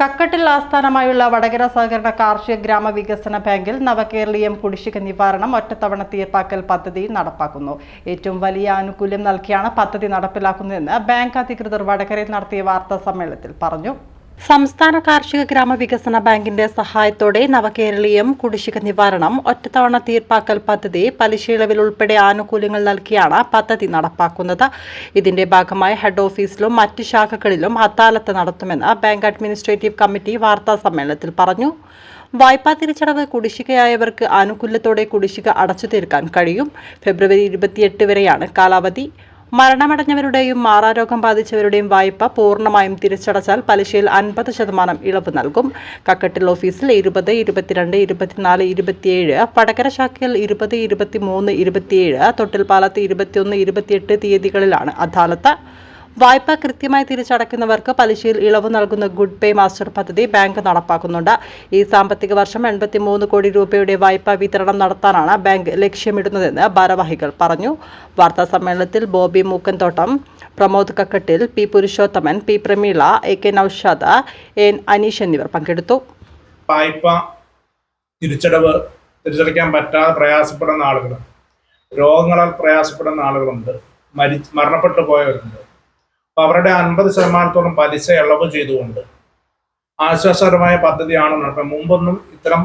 കക്കട്ടിൽ ആസ്ഥാനമായുള്ള വടകര സഹകരണ കാർഷിക ഗ്രാമ വികസന ബാങ്കിൽ നവകേരളീയം കുടിശ്ശിക നിവാരണം ഒറ്റത്തവണ തീർപ്പാക്കൽ പദ്ധതി നടപ്പാക്കുന്നു. ഏറ്റവും വലിയ ആനുകൂല്യം നൽകിയാണ് പദ്ധതി നടപ്പിലാക്കുന്നതെന്ന് ബാങ്ക് അധികൃതർ വടകരയിൽ നടത്തിയ വാർത്താ സമ്മേളനത്തിൽ പറഞ്ഞു. സംസ്ഥാന കാർഷിക ഗ്രാമ വികസന ബാങ്കിന്റെ സഹായത്തോടെ നവകേരളീയം കുടിശ്ശിക നിവാരണം ഒറ്റത്തവണ തീർപ്പാക്കൽ പദ്ധതി പലിശയിളവിൽ ഉൾപ്പെടെ ആനുകൂല്യങ്ങൾ നൽകിയാണ് പദ്ധതി നടപ്പാക്കുന്നത്. ഇതിന്റെ ഭാഗമായി ഹെഡ് ഓഫീസിലും മറ്റ് ശാഖകളിലും അദാലത്ത് നടത്തുമെന്ന് ബാങ്ക് അഡ്മിനിസ്ട്രേറ്റീവ് കമ്മിറ്റി വാർത്താ സമ്മേളനത്തിൽ പറഞ്ഞു. വായ്പാ തിരിച്ചടവ് കുടിശ്ശികയായവർക്ക് ആനുകൂല്യത്തോടെ കുടിശ്ശിക അടച്ചു തീർക്കാൻ കഴിയും. ഫെബ്രുവരി ഇരുപത്തിയെട്ട് വരെയാണ് കാലാവധി. മരണമടഞ്ഞവരുടെയും മാറാരോഗം ബാധിച്ചവരുടെയും വായ്പ പൂർണമായും തിരിച്ചടച്ചാൽ പലിശയിൽ അൻപത് ശതമാനം ഇളവ് നൽകും. കക്കട്ടിൽ ഓഫീസിൽ ഇരുപത് ഇരുപത്തിരണ്ട് ഇരുപത്തിനാല് ഇരുപത്തിയേഴ് പടകര ശാഖയിൽ ഇരുപത് ഇരുപത്തിമൂന്ന് ഇരുപത്തിയേഴ് തൊട്ടിൽപ്പാലത്ത് ഇരുപത്തിയൊന്ന് ഇരുപത്തിയെട്ട് തീയതികളിലാണ് അദാലത്ത് വായ്പ കൃത്യമായി തിരിച്ചടയ്ക്കുന്നവർക്ക് പലിശയിൽ ഇളവ് നൽകുന്ന ഗുഡ് പേ മാസ്റ്റർ പദ്ധതി ബാങ്ക് നടപ്പാക്കുന്നുണ്ട്. ഈ സാമ്പത്തിക വർഷം എൺപത്തിമൂന്ന് കോടി രൂപയുടെ വായ്പാ വിതരണം നടത്താനാണ് ബാങ്ക് ലക്ഷ്യമിടുന്നതെന്ന് ഭാരവാഹികൾ പറഞ്ഞു. വാർത്താ സമ്മേളനത്തിൽ Bobby Mookkanthottam Pramod Kakkattil P Purushothaman P Prameela A K Noushad N Aneesh എന്നിവർ പങ്കെടുത്തു. വായ്പ തിരിച്ചടവ് തിരിച്ചടയ്ക്കാൻ പറ്റാതെ പ്രയാസപ്പെടുന്ന ആളുകൾ രോഗങ്ങളാൽ പ്രയാസപ്പെടുന്ന ആളുകളുണ്ട്. മരി മരണപ്പെട്ടു പോയവരുണ്ട്. അപ്പൊ അവരുടെ അൻപത് ശതമാനത്തോളം പലിശ ഇളവ് ചെയ്തുകൊണ്ട് ആശ്വാസകരമായ പദ്ധതിയാണ് നടത്തുന്നത് മുമ്പൊന്നും ഇത്തരം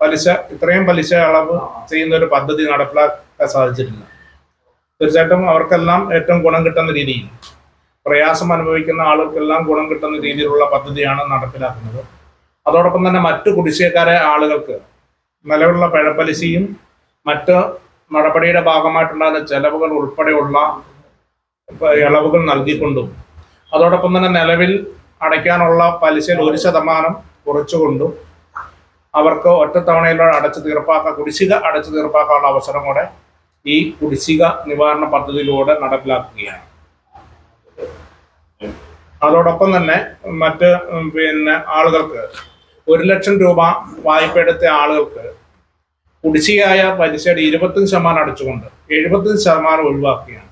പലിശ ഇത്രയും പലിശ ഇളവ് ചെയ്യുന്ന ഒരു പദ്ധതി നടപ്പിലാക്കാൻ സാധിച്ചിട്ടില്ല. തീർച്ചയായിട്ടും അവർക്കെല്ലാം ഏറ്റവും ഗുണം കിട്ടുന്ന രീതിയിൽ പ്രയാസം അനുഭവിക്കുന്ന ആളുകൾക്കെല്ലാം ഗുണം കിട്ടുന്ന രീതിയിലുള്ള പദ്ധതിയാണ് നടപ്പിലാക്കുന്നത്. അതോടൊപ്പം തന്നെ മറ്റു കുടിശ്ശേക്കാരെ ആളുകൾക്ക് നിലവിലുള്ള പിഴപ്പലിശയും മറ്റ് നടപടിയുടെ ഭാഗമായിട്ടുണ്ടാകുന്ന ചെലവുകൾ ഉൾപ്പെടെയുള്ള ഇളവുകൾ നൽകിക്കൊണ്ടും അതോടൊപ്പം തന്നെ നിലവിൽ അടയ്ക്കാനുള്ള പലിശയിൽ ഒരു ശതമാനം കുറച്ചുകൊണ്ടും അവർക്ക് ഒറ്റത്തവണയിലൂടെ അടച്ചു തീർപ്പാക്കാൻ കുടിശ്ശിക അടച്ചു തീർപ്പാക്കാനുള്ള അവസരം കൂടെ ഈ കുടിശ്ശിക നിവാരണ പദ്ധതിയിലൂടെ നടപ്പിലാക്കുകയാണ്. അതോടൊപ്പം തന്നെ മറ്റ് പിന്നെ ആളുകൾക്ക് ഒരു ലക്ഷം രൂപ വായ്പ എടുത്ത ആളുകൾക്ക് കുടിശ്ശികയായ പലിശയുടെ ഇരുപത്തഞ്ച് ശതമാനം അടച്ചുകൊണ്ട് എഴുപത്തഞ്ച് ശതമാനം ഒഴിവാക്കുകയാണ്.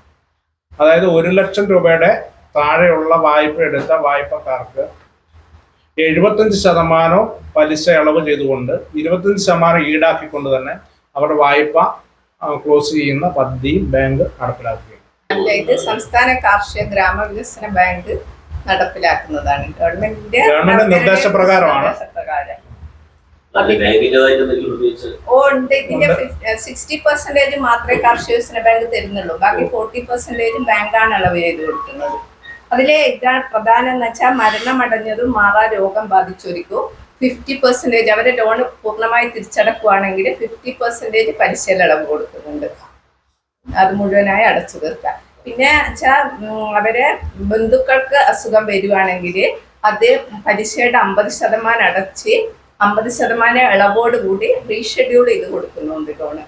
അതായത് ഒരു ലക്ഷം രൂപയുടെ താഴെയുള്ള വായ്പ എടുത്ത വായ്പക്കാർക്ക് എഴുപത്തഞ്ച് ശതമാനം പലിശ ഇളവ് ചെയ്തുകൊണ്ട് ഇരുപത്തഞ്ച് ശതമാനം ഈടാക്കിക്കൊണ്ട് തന്നെ അവരുടെ വായ്പ ക്ലോസ് ചെയ്യുന്ന പദ്ധതി ബാങ്ക് നടപ്പിലാക്കുകയാണ്. അല്ല ഇത് സംസ്ഥാന കാർഷിക ഗ്രാമവികസന ബാങ്ക് നടപ്പിലാക്കുന്നതാണ്. ഗവൺമെന്റിന്റെ ഗവൺമെന്റ് നിർദ്ദേശപ്രകാരമാണ്. ഉണ്ട്. ഇതിന്റെ സിക്സ്റ്റി പെർസെന്റേജ് മാത്രമേ കർഷകസിന് ബാങ്ക് തരുന്നുള്ളൂ. ബാക്കി ഫോർട്ടി പെർസെന്റേജും ബാങ്കാണ് ഇളവ് ചെയ്ത് കൊടുക്കുന്നത്. അതിലെ ഇതാണ് പ്രധാനം എന്ന് വെച്ചാൽ മരണമടഞ്ഞതും മാറാ രോഗം ബാധിച്ചൊരിക്കും ഫിഫ്റ്റി പെർസെന്റേജ് അവരെ ലോൺ പൂർണമായി തിരിച്ചടക്കുവാണെങ്കിൽ ഫിഫ്റ്റി പെർസെന്റേജ് പലിശയിൽ ഇളവ് കൊടുക്കുന്നുണ്ട്. അത് മുഴുവനായി അടച്ചു തീർക്കാം. പിന്നെ വെച്ചാൽ അവരെ ബന്ധുക്കൾക്ക് അസുഖം വരുവാണെങ്കിൽ അത് പലിശയുടെ അമ്പത് ശതമാനം അടച്ച് അമ്പത് ശതമാനം ഇളവോട് കൂടി റീഷെഡ്യൂൾ ചെയ്ത് കൊടുക്കുന്നുണ്ട് ലോണ്